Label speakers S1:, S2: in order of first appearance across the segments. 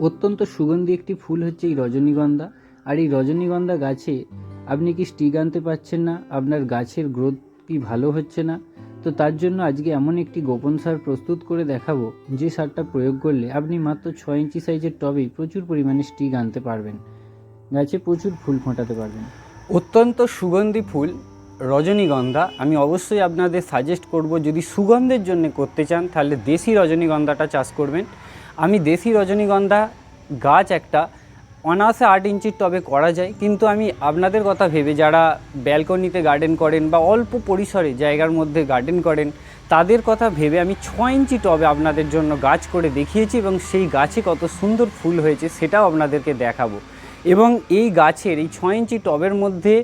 S1: অত্যন্ত সুগন্ধি একটি ফুল হচ্ছে এই রজনীগন্ধা। আর এই রজনীগন্ধা গাছে আপনি কি স্টিক আনতে পারছেন না? আপনার গাছের গ্রোথ কি ভালো হচ্ছে না? তো তার জন্য আজকে এমন একটি গোপন সার প্রস্তুত করে দেখাবো, যে সারটা প্রয়োগ করলে আপনি মাত্র ছয় ইঞ্চি সাইজের টবেই প্রচুর পরিমাণে স্টিক আনতে পারবেন। গাছে প্রচুর ফুল ফোটাতে পারবেন।
S2: অত্যন্ত সুগন্ধি ফুল, রজনীগন্ধা। আমি অবশ্যই আপনাদের সাজেস্ট করব, যদি সুগন্ধের জন্য করতে চান, তাহলে দেশি রজনীগন্ধাটা চাষ করবেন। আমি দেশি রজনীগন্ধা গাছ একটা, অনায়াসে আট ইঞ্চির টবে করা যায়, কিন্তু আমি আপনাদের কথা ভেবে যারা ব্যালকনিতে গার্ডেন করেন বা অল্প পরিসরে জায়গার মধ্যে গার্ডেন করেন, তাদের কথা ভেবে আমি ছ ইঞ্চি টবে আপনাদের জন্য গাছ করে দেখিয়েছি এবং সেই গাছে কত সুন্দর ফুল হয়েছে সেটাও আপনাদেরকে দেখাবো। এবং এই গাছের এই ছ ইঞ্চি টবের মধ্যে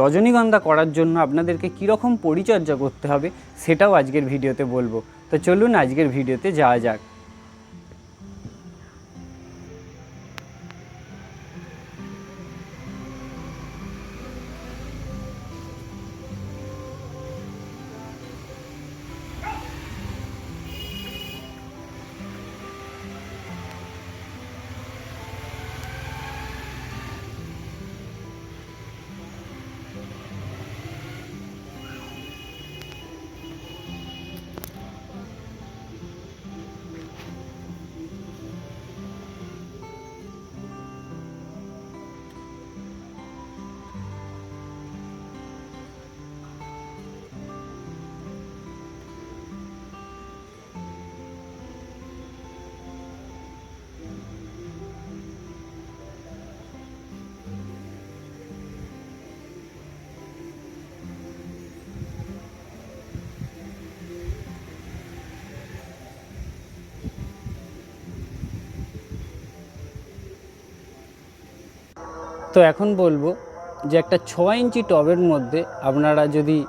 S2: রজনীগন্ধা করার জন্য আপনাদেরকে কীরকম পরিচর্যা করতে হবে সেটাও আজকের ভিডিওতে বলব। তো চলুন আজকের ভিডিওতে যাওয়া যাক। তো এখন বলব যে একটা ছ ইঞ্চি টবের মধ্যে আপনারা যদি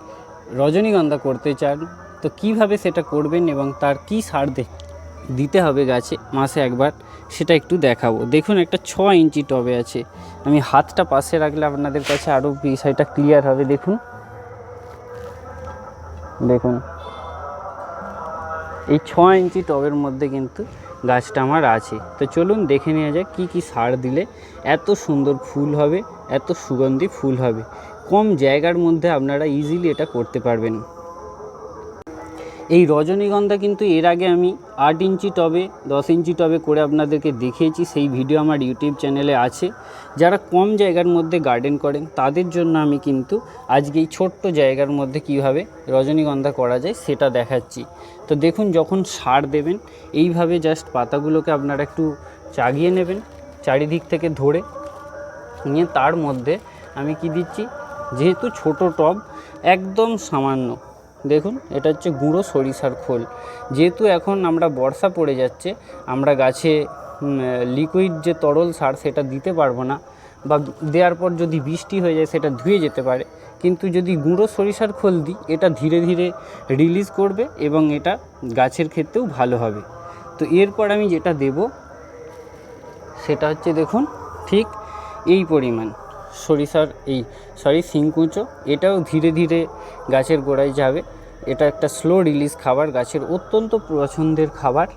S2: রজনীগন্ধা করতে চান, তো কীভাবে সেটা করবেন এবং তার কি সার দে- দিতে হবে গাছে মাসে একবার সেটা একটু দেখাবো। দেখুন একটা ছ ইঞ্চি টবে আছে। আমি হাতটা পাশে রাখলে আপনাদের কাছে আরও বিষয়টা ক্লিয়ার হবে, দেখুন। দেখুন। এই ছ ইঞ্চি টবের মধ্যে কিন্তু গাছটা আমার আছে। তো চলুন দেখে নেওয়া যাক কী কী সার দিলে এত সুন্দর ফুল হবে, এত সুগন্ধি ফুল হবে। কম জায়গার মধ্যে আপনারা ইজিলি এটা করতে পারবেন। এই রজনীগন্ধা কিন্তু এর আগে আমি আট ইঞ্চি টবে, দশ ইঞ্চি টবে করে আপনাদেরকে দেখিয়েছি, সেই ভিডিও আমার ইউটিউব চ্যানেলে আছে। যারা কম জায়গার মধ্যে গার্ডেন করেন, তাদের জন্য আমি কিন্তু আজকে এই ছোট্ট জায়গার মধ্যে কীভাবে রজনীগন্ধা করা যায় সেটা দেখাচ্ছি। তো দেখুন, যখন সার দেবেন, এইভাবে জাস্ট পাতাগুলোকে আপনারা একটু চাগিয়ে নেবেন, চারিদিক থেকে ধরে। নিয়ে তার মধ্যে আমি কি দিচ্ছি, যেহেতু ছোট টব, একদম সামান্য দেখুন, এটা হচ্ছে গুঁড়ো সরিষার খোল। যেহেতু এখন আমরা বর্ষা পড়ে যাচ্ছে, আমরা গাছে লিকুইড যে তরল সার সেটা দিতে পারব না, বা দেওয়ার পর যদি বৃষ্টি হয়ে যায় সেটা ধুয়ে যেতে পারে। কিন্তু যদি গুঁড়ো সরিষার খোল দিই, এটা ধীরে ধীরে রিলিজ করবে এবং এটা গাছের ক্ষেত্রেও ভালো হবে। তো এরপর আমি যেটা দেব, সেটা হচ্ছে দেখুন, ঠিক এই পরিমাণ। সরিষার এই সরি শিংকুচো এটাও ধীরে ধীরে গাছের গোড়ায় যাবে। এটা একটা স্লো রিলিজ খাবার, গাছের অত্যন্ত পছন্দের খাবার।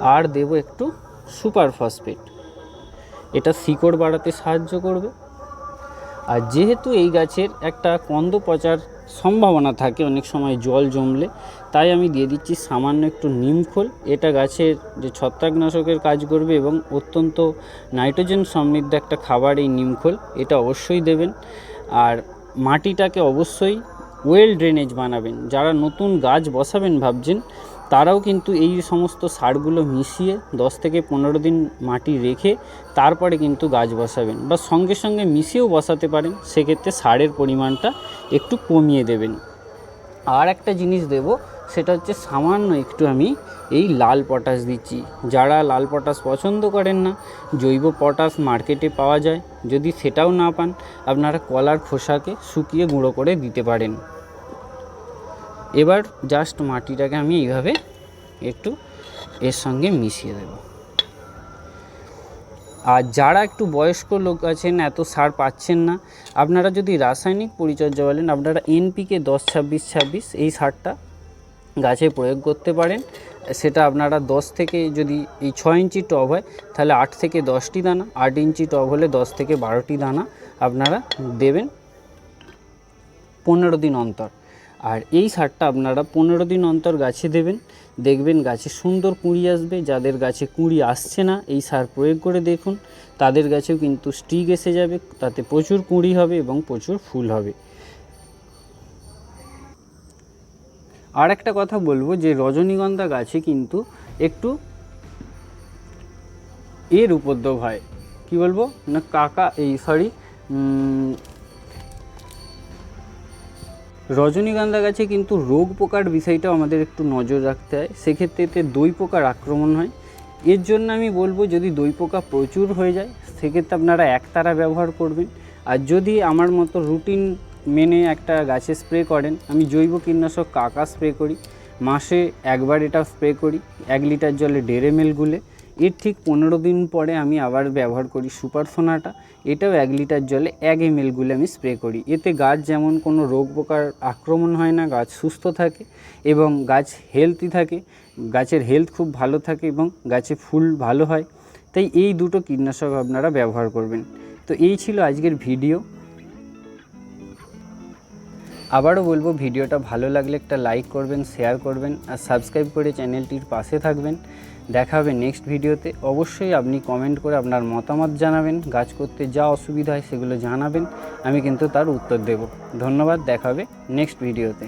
S2: আর দেব একটু সুপার ফসফেট এটা শিকড় বাড়াতে সাহায্য করবে। আর যেহেতু এই গাছের একটা কন্দ পচার সম্ভাবনা থাকে, অনেক সময় জল জমলে, তাই আমি দিয়ে দিচ্ছি সামান্য একটু নিমখোল এটা গাছের যে ছত্রাকনাশকের কাজ করবে এবং অত্যন্ত নাইট্রোজেন সমৃদ্ধ একটা খাবার এই নিমখোল এটা অবশ্যই দেবেন। আর মাটিটাকে অবশ্যই ওয়েল ড্রেনেজ বানাবেন। যারা নতুন গাছ বসাবেন ভাবছেন তারাও কিন্তু এই সমস্ত সারগুলো মিশিয়ে দশ থেকে পনেরো দিন মাটি রেখে তারপরে কিন্তু গাছ বসাবেন বা সঙ্গে সঙ্গে মিশিয়েও বসাতে পারেন, সেক্ষেত্রে সারের পরিমাণটা একটু কমিয়ে দেবেন। আর একটা জিনিস দেব, সেটা হচ্ছে সামান্য একটু আমি এই লাল পটাশ দিচ্ছি। যারা লাল পটাশ পছন্দ করেন না, জৈব পটাশ মার্কেটে পাওয়া যায়। যদি সেটাও না পান, আপনারা কলার খোসাকে শুকিয়ে গুঁড়ো করে দিতে পারেন। এবার জাস্ট মাটিটাকে আমি এইভাবে একটু এর সঙ্গে মিশিয়ে দেব। আর যারা একটু বয়স্ক লোক আছেন, এত সার পাচ্ছেন না, আপনারা যদি রাসায়নিক পরিচর্যা বলেন, আপনারা এনপিকে দশ, ছাব্বিশ ছাব্বিশ এই সারটা গাছে প্রয়োগ করতে পারেন। সেটা আপনারা দশ থেকে যদি এই ছয় ইঞ্চি টব হয়, তাহলে আট থেকে দশটি দানা, আট ইঞ্চি টব হলে দশ থেকে বারোটি দানা আপনারা দেবেন পনেরো দিন অন্তর। আর এই সারটা আপনারা পনেরো দিন অন্তর গাছে দেবেন। দেখবেন গাছে সুন্দর কুঁড়ি আসবে। যাদের গাছে কুঁড়ি আসছে না, এই সার প্রয়োগ করে দেখুন। তাদের গাছেও কিন্তু স্টিক এসে যাবে, তাতে প্রচুর কুঁড়ি হবে এবং প্রচুর ফুল হবে। আর একটা কথা বলব যে, রজনীগন্ধা গাছে কিন্তু একটু এর উপদ্রব হয়। কি বলব? না কাকা, এই সরি রজনীগন্ধা গাছে কিন্তু রোগ পোকার বিষয়টাও আমাদের একটু নজর রাখতে হয়। সেক্ষেত্রে এতে দই পোকার আক্রমণ হয়। এর জন্য আমি বলব, যদি দই পোকা প্রচুর হয়ে যায়, সেক্ষেত্রে আপনারা একতারা ব্যবহার করবেন। আর যদি আমার মতো রুটিন মেনে একটা গাছে স্প্রে করেন, আমি জৈব কীটনাশক কাকা স্প্রে করি। মাসে একবার এটা স্প্রে করি। এক লিটার জলে দেড় এম গুলে এর ঠিক পনেরো দিন পরে আমি আবার ব্যবহার করি সুপার সোনাটা। এটাও এক লিটার জলে এক এম গুলে আমি স্প্রে করি। এতে গাছ যেমন কোনো রোগ পোকার আক্রমণ হয় না, গাছ সুস্থ থাকে এবং গাছ হেলদি থাকে, গাছের হেলথ খুব ভালো থাকে এবং গাছে ফুল ভালো হয়। তাই এই দুটো কীটনাশক আপনারা ব্যবহার করবেন। তো এই ছিল আজকের ভিডিও আবারও বলব, ভিডিওটা ভালো লাগলে একটা লাইক করবেন শেয়ার করবেন আর সাবস্ক্রাইব করে চ্যানেলটির পাশে থাকবেন। দেখা হবে নেক্সট ভিডিওতে। অবশ্যই আপনি কমেন্ট করে আপনার মতামত জানাবেন গাছ করতে যা অসুবিধা হয় সেগুলো জানাবেন। আমি কিন্তু তার উত্তর দেব। ধন্যবাদ, দেখা হবে নেক্সট ভিডিওতে।